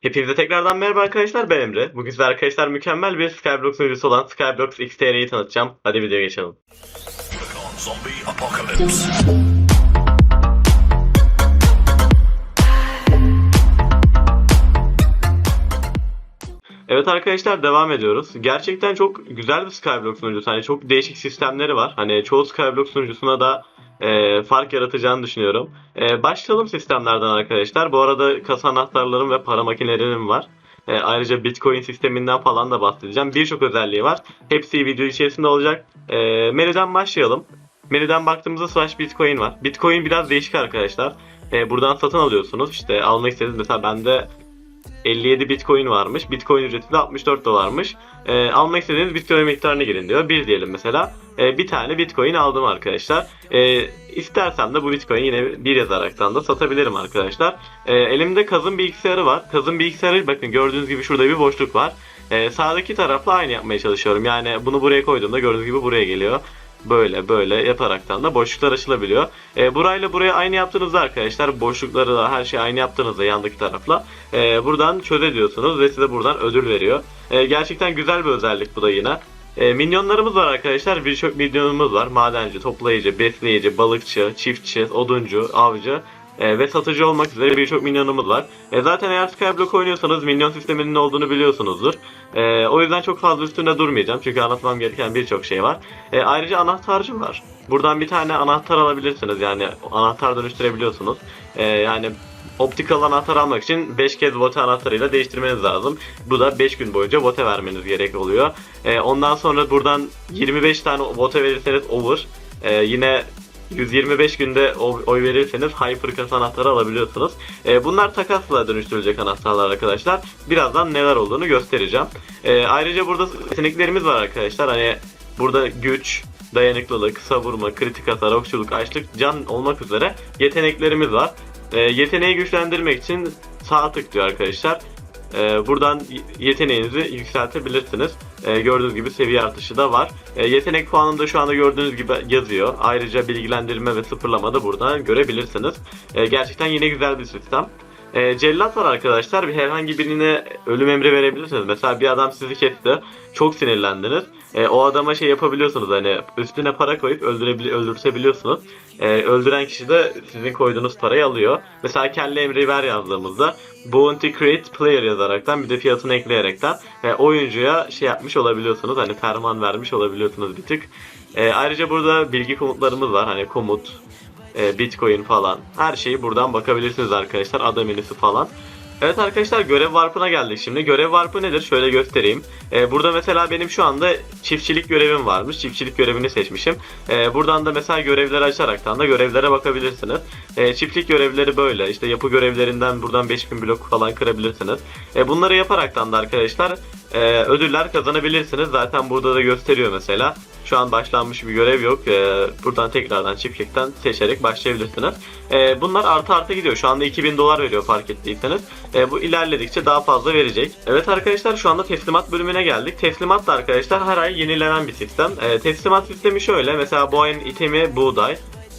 Hepinize tekrardan merhaba arkadaşlar ben Emre. Bugün size arkadaşlar mükemmel bir Skyblock sunucusu olan Skyblock XTR'yi tanıtacağım. Hadi videoya geçelim. Evet arkadaşlar devam ediyoruz. Gerçekten çok güzel bir Skyblock sunucusu. Hani çok değişik sistemleri var. Hani çoğu Skyblock sunucusuna da e, fark yaratacağını düşünüyorum. E, başlayalım sistemlerden arkadaşlar. Bu arada kasa anahtarlarım ve para makinelerim var. E, ayrıca Bitcoin sisteminden falan da bahsedeceğim. Birçok özelliği var. Hepsi video içerisinde olacak. E, menüden başlayalım. Menüden baktığımızda slash Bitcoin var. Bitcoin biraz değişik arkadaşlar. E, buradan satın alıyorsunuz. İşte almak istediğiniz mesela bende 57 Bitcoin varmış. Bitcoin ücreti de 64 dolarmış. Ee, almak istediğiniz Bitcoin miktarına girin diyor. Bir diyelim mesela. Ee, bir tane Bitcoin aldım arkadaşlar. Ee, istersem de bu Bitcoin yine bir yazaraktan da satabilirim arkadaşlar. Ee, elimde kazın bilgisayarı var. Kazın bilgisayarı bakın gördüğünüz gibi şurada bir boşluk var. Ee, sağdaki tarafla aynı yapmaya çalışıyorum. Yani bunu buraya koyduğumda gördüğünüz gibi buraya geliyor. Böyle böyle yaparaktan da boşluklar açılabiliyor. E, burayla buraya aynı yaptığınızda arkadaşlar boşlukları da her şey aynı yaptığınızda yandaki tarafla e, buradan çözebiliyorsunuz ve size buradan ödül veriyor. E, gerçekten güzel bir özellik bu da yine. E, minyonlarımız var arkadaşlar. Birçok minyonumuz var. Madenci, toplayıcı, besleyici, balıkçı, çiftçi, oduncu, avcı e, ve satıcı olmak üzere birçok minyonumuz var. E, zaten eğer Skyblock oynuyorsanız minyon sisteminin ne olduğunu biliyorsunuzdur. E, o yüzden çok fazla üstünde durmayacağım. Çünkü anlatmam gereken birçok şey var. E, ayrıca anahtarcı var. Buradan bir tane anahtar alabilirsiniz. Yani anahtar dönüştürebiliyorsunuz. E, yani optikal anahtar almak için 5 kez vote anahtarıyla değiştirmeniz lazım. Bu da 5 gün boyunca vote vermeniz gerek oluyor. E, ondan sonra buradan 25 tane vote verirseniz over. E, yine 125 günde oy verirseniz Hyper kasa anahtarı alabiliyorsunuz. E, bunlar takasla dönüştürülecek anahtarlar arkadaşlar. Birazdan neler olduğunu göstereceğim. E, ayrıca burada yeteneklerimiz var arkadaşlar. Hani burada güç, dayanıklılık, savurma, kritik hasar, okçuluk, açlık, can olmak üzere yeteneklerimiz var. E, yeteneği güçlendirmek için sağ tık diyor arkadaşlar. E, buradan yeteneğinizi yükseltebilirsiniz. E, gördüğünüz gibi seviye artışı da var. E, yetenek puanını da şu anda gördüğünüz gibi yazıyor. Ayrıca bilgilendirme ve sıfırlama da buradan görebilirsiniz. E, gerçekten yine güzel bir sistem. E, cellat var arkadaşlar. Bir herhangi birine ölüm emri verebilirsiniz. Mesela bir adam sizi kesti. Çok sinirlendiniz. E, o adama şey yapabiliyorsunuz hani üstüne para koyup öldürebil öldürtebiliyorsunuz. E, öldüren kişi de sizin koyduğunuz parayı alıyor. Mesela kelle emri ver yazdığımızda Bounty Create Player yazaraktan bir de fiyatını ekleyerekten e, oyuncuya şey yapmış olabiliyorsunuz. Hani ferman vermiş olabiliyorsunuz bir tık. E, ayrıca burada bilgi komutlarımız var. Hani komut, e, Bitcoin falan. Her şeyi buradan bakabilirsiniz arkadaşlar. Ada menüsü falan. Evet arkadaşlar görev warp'ına geldik şimdi. Görev warp'ı nedir? Şöyle göstereyim. Ee, burada mesela benim şu anda çiftçilik görevim varmış. Çiftçilik görevini seçmişim. Ee, buradan da mesela görevleri açaraktan da görevlere bakabilirsiniz. Ee, çiftlik görevleri böyle. İşte yapı görevlerinden buradan 5000 blok falan kırabilirsiniz. Ee, bunları yaparaktan da arkadaşlar e, ödüller kazanabilirsiniz. Zaten burada da gösteriyor mesela. Şu an başlanmış bir görev yok. Ee, buradan tekrardan çiftlikten seçerek başlayabilirsiniz. Ee, bunlar artı artı gidiyor. Şu anda 2000 dolar veriyor fark ettiyseniz. Ee, bu ilerledikçe daha fazla verecek. Evet arkadaşlar şu anda teslimat bölümüne geldik. Teslimat da arkadaşlar her ay yenilenen bir sistem. Ee, teslimat sistemi şöyle. Mesela bu ayın itemi buğday.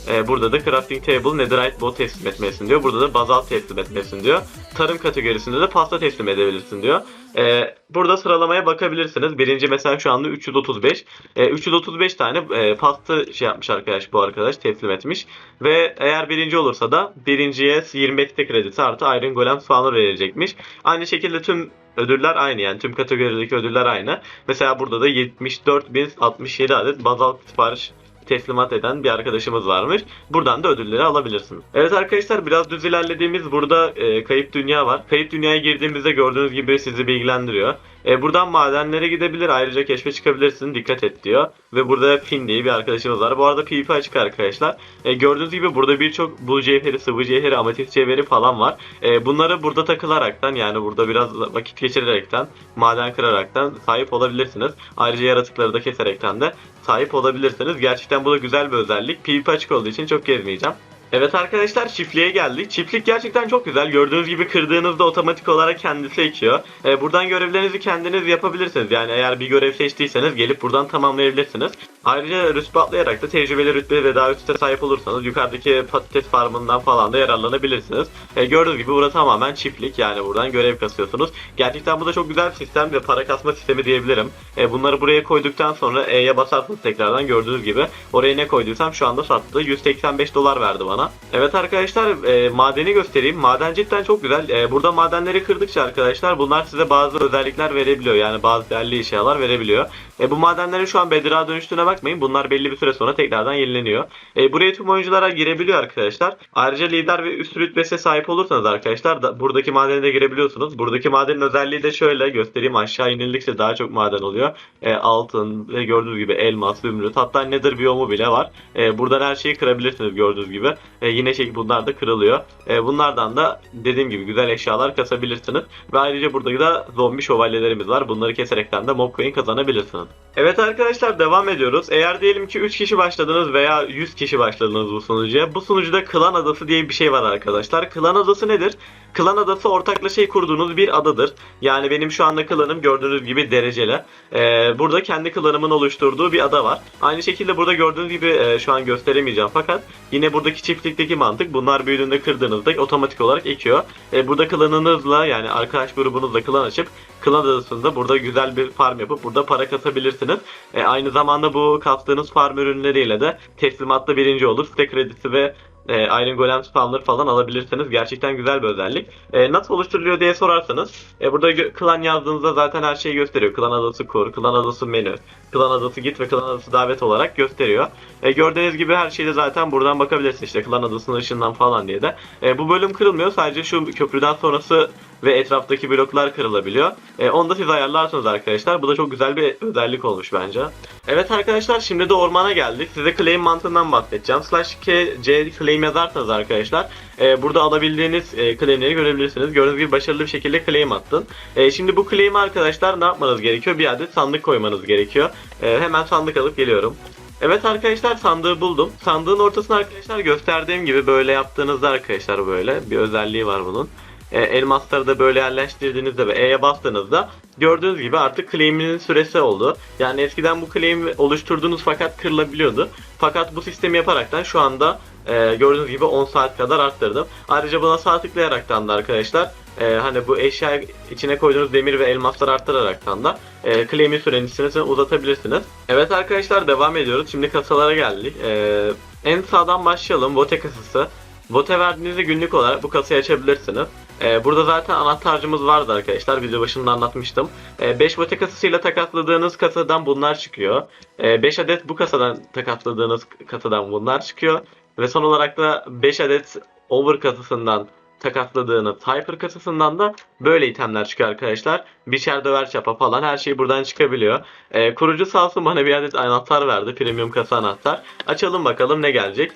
Ee, burada da crafting table netherite bot teslim etmesin diyor. Burada da bazalt teslim etmesin diyor. Tarım kategorisinde de pasta teslim edebilirsin diyor. Ee, burada sıralamaya bakabilirsiniz. Birinci mesela şu anda 335. Ee, 335 tane e, pasta şey yapmış arkadaş bu arkadaş teslim etmiş. Ve eğer birinci olursa da birinciye 25 de kredisi artı Iron Golem soğanı verilecekmiş. Aynı şekilde tüm ödüller aynı yani tüm kategorideki ödüller aynı. Mesela burada da 74.067 adet bazalt sipariş teslimat eden bir arkadaşımız varmış. Buradan da ödülleri alabilirsiniz. Evet arkadaşlar biraz düz ilerlediğimiz burada e, kayıp dünya var. Kayıp dünyaya girdiğimizde gördüğünüz gibi sizi bilgilendiriyor. E, buradan madenlere gidebilir ayrıca keşfe çıkabilirsin dikkat et diyor. Ve burada Finn diye bir arkadaşımız var. Bu arada PvP açık arkadaşlar. E, gördüğünüz gibi burada birçok bul cevheri, sıvı cevheri, ametist cevheri falan var. E, bunları burada takılaraktan yani burada biraz vakit geçirerekten, maden kıraraktan sahip olabilirsiniz. Ayrıca yaratıkları da keserekten de sahip olabilirsiniz. Gerçekten bu da güzel bir özellik. PvP açık olduğu için çok gezmeyeceğim. Evet arkadaşlar çiftliğe geldik. Çiftlik gerçekten çok güzel. Gördüğünüz gibi kırdığınızda otomatik olarak kendisi ekiyor. Ee, buradan görevlerinizi kendiniz yapabilirsiniz. Yani eğer bir görev seçtiyseniz gelip buradan tamamlayabilirsiniz. Ayrıca rütbe atlayarak da tecrübeli rütbe ve daha üste sahip olursanız yukarıdaki patates farmından falan da yararlanabilirsiniz. Ee, gördüğünüz gibi burası tamamen çiftlik. Yani buradan görev kasıyorsunuz. Gerçekten bu da çok güzel bir sistem ve para kasma sistemi diyebilirim. Ee, bunları buraya koyduktan sonra E'ye basarsınız tekrardan gördüğünüz gibi. Oraya ne koyduysam şu anda sattı. 185 dolar verdi bana. Evet arkadaşlar e, madeni göstereyim. Maden cidden çok güzel. E, burada madenleri kırdıkça arkadaşlar bunlar size bazı özellikler verebiliyor. Yani bazı değerli eşyalar verebiliyor. E, bu madenlerin şu an bedira dönüştüğüne bakmayın. Bunlar belli bir süre sonra tekrardan yenileniyor. E, buraya tüm oyunculara girebiliyor arkadaşlar. Ayrıca lider ve üst rütbesine sahip olursanız arkadaşlar da, buradaki madene de girebiliyorsunuz. Buradaki madenin özelliği de şöyle göstereyim. Aşağı inildikçe daha çok maden oluyor. E, altın ve gördüğünüz gibi elmas, zümrüt hatta nether biyomu bile var. E, buradan her şeyi kırabilirsiniz gördüğünüz gibi. E, yine şey bunlar da kırılıyor. E, bunlardan da dediğim gibi güzel eşyalar kasabilirsiniz. Ve ayrıca burada da zombi şövalyelerimiz var. Bunları keserekten de mob coin kazanabilirsiniz. Evet arkadaşlar devam ediyoruz. Eğer diyelim ki 3 kişi başladınız veya 100 kişi başladınız bu sunucuya. Bu sunucuda klan adası diye bir şey var arkadaşlar. Klan adası nedir? Klan adası ortaklaşa kurduğunuz bir adadır. Yani benim şu anda klanım gördüğünüz gibi dereceli. Ee, burada kendi klanımın oluşturduğu bir ada var. Aynı şekilde burada gördüğünüz gibi e, şu an gösteremeyeceğim fakat yine buradaki çiftlikteki mantık bunlar büyüdüğünde kırdığınızda otomatik olarak ekiyor. E, burada klanınızla yani arkadaş grubunuzla klan açıp klan adasında burada güzel bir farm yapıp burada para kasabilirsiniz. E, aynı zamanda bu kastığınız farm ürünleriyle de teslimatta birinci olur. Site kredisi ve e, Iron Golem Spawner falan alabilirsiniz. Gerçekten güzel bir özellik. E, nasıl oluşturuluyor diye sorarsanız e, burada klan yazdığınızda zaten her şeyi gösteriyor. Klan adası kur, klan adası menü, klan adası git ve klan adası davet olarak gösteriyor. E, gördüğünüz gibi her şeyde zaten buradan bakabilirsiniz. İşte klan adasının ışığından falan diye de. E, bu bölüm kırılmıyor. Sadece şu köprüden sonrası ve etraftaki bloklar kırılabiliyor. E, onu da siz ayarlarsınız arkadaşlar. Bu da çok güzel bir özellik olmuş bence. Evet arkadaşlar şimdi de ormana geldik. Size claim mantığından bahsedeceğim. Slash K, C claim yazarsanız arkadaşlar e, burada alabildiğiniz e, claimleri görebilirsiniz. Gördüğünüz gibi başarılı bir şekilde claim attın. E, şimdi bu claim'i arkadaşlar ne yapmanız gerekiyor? Bir adet sandık koymanız gerekiyor. E, hemen sandık alıp geliyorum. Evet arkadaşlar sandığı buldum. Sandığın ortasına arkadaşlar gösterdiğim gibi böyle yaptığınızda arkadaşlar böyle bir özelliği var bunun. E, elmasları da böyle yerleştirdiğinizde ve E'ye bastığınızda gördüğünüz gibi artık claim'inin süresi oldu. Yani eskiden bu claim oluşturduğunuz fakat kırılabiliyordu. Fakat bu sistemi yaparaktan şu anda e, gördüğünüz gibi 10 saat kadar arttırdım. Ayrıca buna sağ tıklayaraktan da arkadaşlar e, hani bu eşya içine koyduğunuz demir ve elmasları arttıraraktan da e, claim'in süresini uzatabilirsiniz. Evet arkadaşlar devam ediyoruz. Şimdi kasalara geldik. E, en sağdan başlayalım. Vote kasası. Vote verdiğinizde günlük olarak bu kasayı açabilirsiniz. Ee, burada zaten anahtarcımız vardı arkadaşlar. Video başında anlatmıştım. 5 vote kasasıyla takasladığınız kasadan bunlar çıkıyor. 5 adet bu kasadan takasladığınız kasadan bunlar çıkıyor. Ve son olarak da 5 adet over kasasından takasladığınız Hyper kasasından da böyle itemler çıkıyor arkadaşlar. Biçer döver çapa falan her şey buradan çıkabiliyor. Ee, kurucu sağ olsun bana bir adet anahtar verdi. Premium kasa anahtar. Açalım bakalım ne gelecek.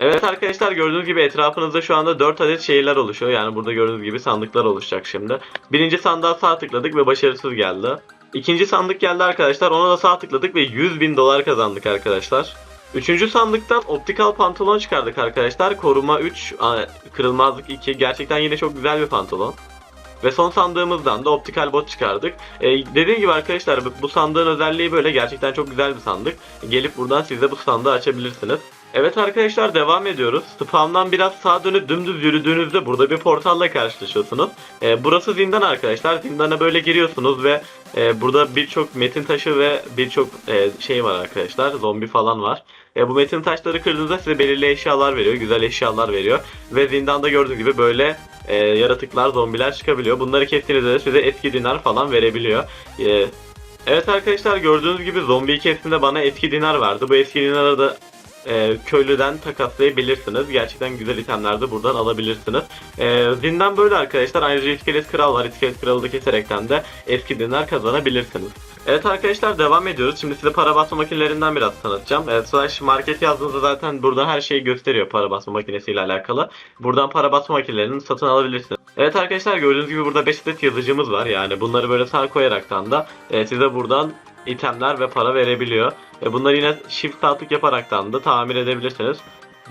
Evet arkadaşlar gördüğünüz gibi etrafınızda şu anda 4 adet şehirler oluşuyor. Yani burada gördüğünüz gibi sandıklar oluşacak şimdi. Birinci sandığa sağ tıkladık ve başarısız geldi. İkinci sandık geldi arkadaşlar. Ona da sağ tıkladık ve 100 bin dolar kazandık arkadaşlar. Üçüncü sandıktan optikal pantolon çıkardık arkadaşlar. Koruma 3, a, kırılmazlık 2. Gerçekten yine çok güzel bir pantolon. Ve son sandığımızdan da optikal bot çıkardık. Ee, dediğim gibi arkadaşlar bu sandığın özelliği böyle gerçekten çok güzel bir sandık. Gelip buradan siz de bu sandığı açabilirsiniz. Evet arkadaşlar devam ediyoruz. Spawn'dan biraz sağa dönüp dümdüz yürüdüğünüzde burada bir portalla karşılaşıyorsunuz. Ee, burası zindan arkadaşlar. Zindana böyle giriyorsunuz ve e, burada birçok metin taşı ve birçok e, şey var arkadaşlar. Zombi falan var. E, bu metin taşları kırdığınızda size belirli eşyalar veriyor. Güzel eşyalar veriyor. Ve zindanda gördüğünüz gibi böyle e, yaratıklar, zombiler çıkabiliyor. Bunları kestiğinizde de size etki dinar falan verebiliyor. E, evet arkadaşlar gördüğünüz gibi zombiyi kestiğinde bana etki dinar verdi. Bu etki dinarı da e, köylüden takaslayabilirsiniz. Gerçekten güzel itemler de buradan alabilirsiniz. E, zindan böyle arkadaşlar. Ayrıca iskelet kral var. İskelet kralı da keserekten de eski dinler kazanabilirsiniz. Evet arkadaşlar devam ediyoruz. Şimdi size para basma makinelerinden biraz tanıtacağım. Evet, slash market yazdığınızda zaten burada her şeyi gösteriyor para basma makinesiyle alakalı. Buradan para basma makinelerini satın alabilirsiniz. Evet arkadaşlar gördüğünüz gibi burada 5 adet yazıcımız var. Yani bunları böyle sağ koyaraktan da e, size buradan itemler ve para verebiliyor. E, bunları yine shift sağ tık yaparaktan da tamir edebilirsiniz.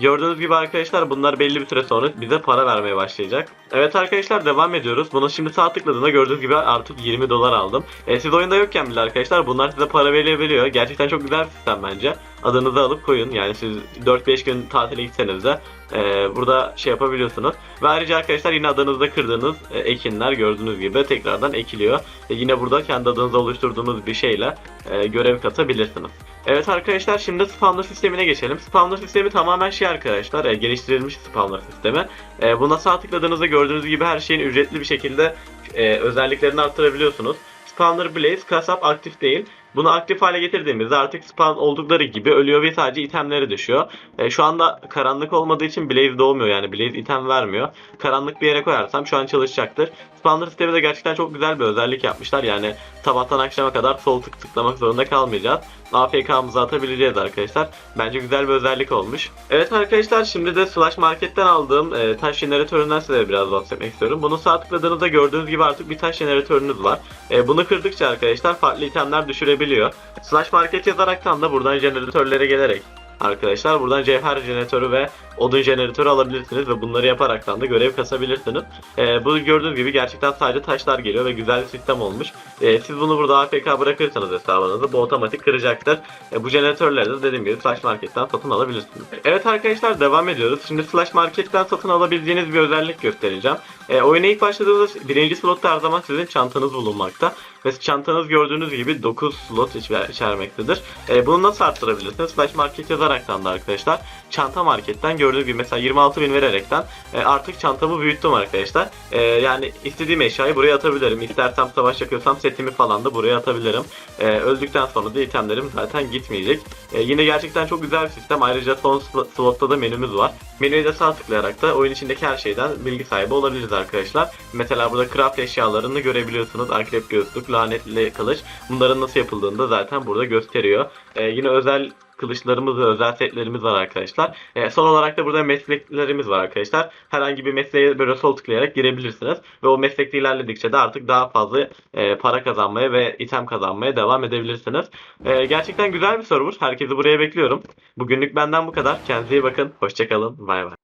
Gördüğünüz gibi arkadaşlar bunlar belli bir süre sonra bize para vermeye başlayacak. Evet arkadaşlar devam ediyoruz. Bunu şimdi sağ tıkladığında gördüğünüz gibi artık 20 dolar aldım. E, siz oyunda yokken bile arkadaşlar bunlar size para verebiliyor. Gerçekten çok güzel sistem bence. Adınızı alıp koyun. Yani siz 4-5 gün tatile gitseniz de e, burada şey yapabiliyorsunuz. Ve ayrıca arkadaşlar yine adınızda kırdığınız e, ekinler gördüğünüz gibi tekrardan ekiliyor. E, yine burada kendi adınızı oluşturduğunuz bir şeyle e, görev katabilirsiniz. Evet arkadaşlar şimdi spawner sistemine geçelim. Spawner sistemi tamamen şey arkadaşlar e, geliştirilmiş spawner sistemi. E, buna sağ tıkladığınızda gördüğünüz gibi her şeyin ücretli bir şekilde e, özelliklerini arttırabiliyorsunuz. Spawner Blaze kasap aktif değil. Bunu aktif hale getirdiğimizde artık spawn oldukları gibi ölüyor ve sadece itemleri düşüyor. E, şu anda karanlık olmadığı için Blaze doğmuyor yani Blaze item vermiyor. Karanlık bir yere koyarsam şu an çalışacaktır. Spawner sistemi de gerçekten çok güzel bir özellik yapmışlar. Yani sabahtan akşama kadar sol tık tıklamak zorunda kalmayacağız. AFK'mızı atabileceğiz arkadaşlar. Bence güzel bir özellik olmuş. Evet arkadaşlar şimdi de Slash Market'ten aldığım e, taş jeneratöründen size biraz bahsetmek istiyorum. Bunu sağ tıkladığınızda gördüğünüz gibi artık bir taş jeneratörünüz var. E, bunu kırdıkça arkadaşlar farklı itemler düşürebiliyor. Slash Market yazaraktan da buradan jeneratörlere gelerek arkadaşlar buradan cevher jeneratörü ve odun jeneratörü alabilirsiniz ve bunları yaparaktan da görev kasabilirsiniz. E, bu gördüğünüz gibi gerçekten sadece taşlar geliyor ve güzel bir sistem olmuş. E, siz bunu burada AFK bırakırsanız hesabınızı bu otomatik kıracaktır. E, bu jeneratörleri de dediğim gibi Slash Market'ten satın alabilirsiniz. Evet arkadaşlar devam ediyoruz. Şimdi Slash Market'ten satın alabileceğiniz bir özellik göstereceğim. E, oyuna ilk başladığınızda birinci slotta her zaman sizin çantanız bulunmakta. Ve çantanız gördüğünüz gibi 9 slot içer- içermektedir. E, bunu nasıl arttırabilirsiniz? Slash Market yazaraktan da arkadaşlar çanta marketten gördüğünüz gibi mesela 26.000 vererekten e, artık çantamı büyüttüm arkadaşlar. E, yani istediğim eşyayı buraya atabilirim. İstersem savaş yapıyorsam setimi falan da buraya atabilirim. E, öldükten sonra da itemlerim zaten gitmeyecek. E, yine gerçekten çok güzel bir sistem. Ayrıca son sl- slotta da menümüz var. Menüye de sağ tıklayarak da oyun içindeki her şeyden bilgi sahibi olabiliriz arkadaşlar. Mesela burada craft eşyalarını görebiliyorsunuz. Akrep gözlük, lanetli kılıç. Bunların nasıl yapıldığını da zaten burada gösteriyor. E, yine özel kılıçlarımız ve özel setlerimiz var arkadaşlar. E, son olarak da burada mesleklerimiz var arkadaşlar. Herhangi bir mesleğe böyle sol tıklayarak girebilirsiniz. Ve o meslekte ilerledikçe de artık daha fazla e, para kazanmaya ve item kazanmaya devam edebilirsiniz. E, gerçekten güzel bir server. Herkesi buraya bekliyorum. Bugünlük benden bu kadar. Kendinize iyi bakın. Hoşçakalın. Bay bay.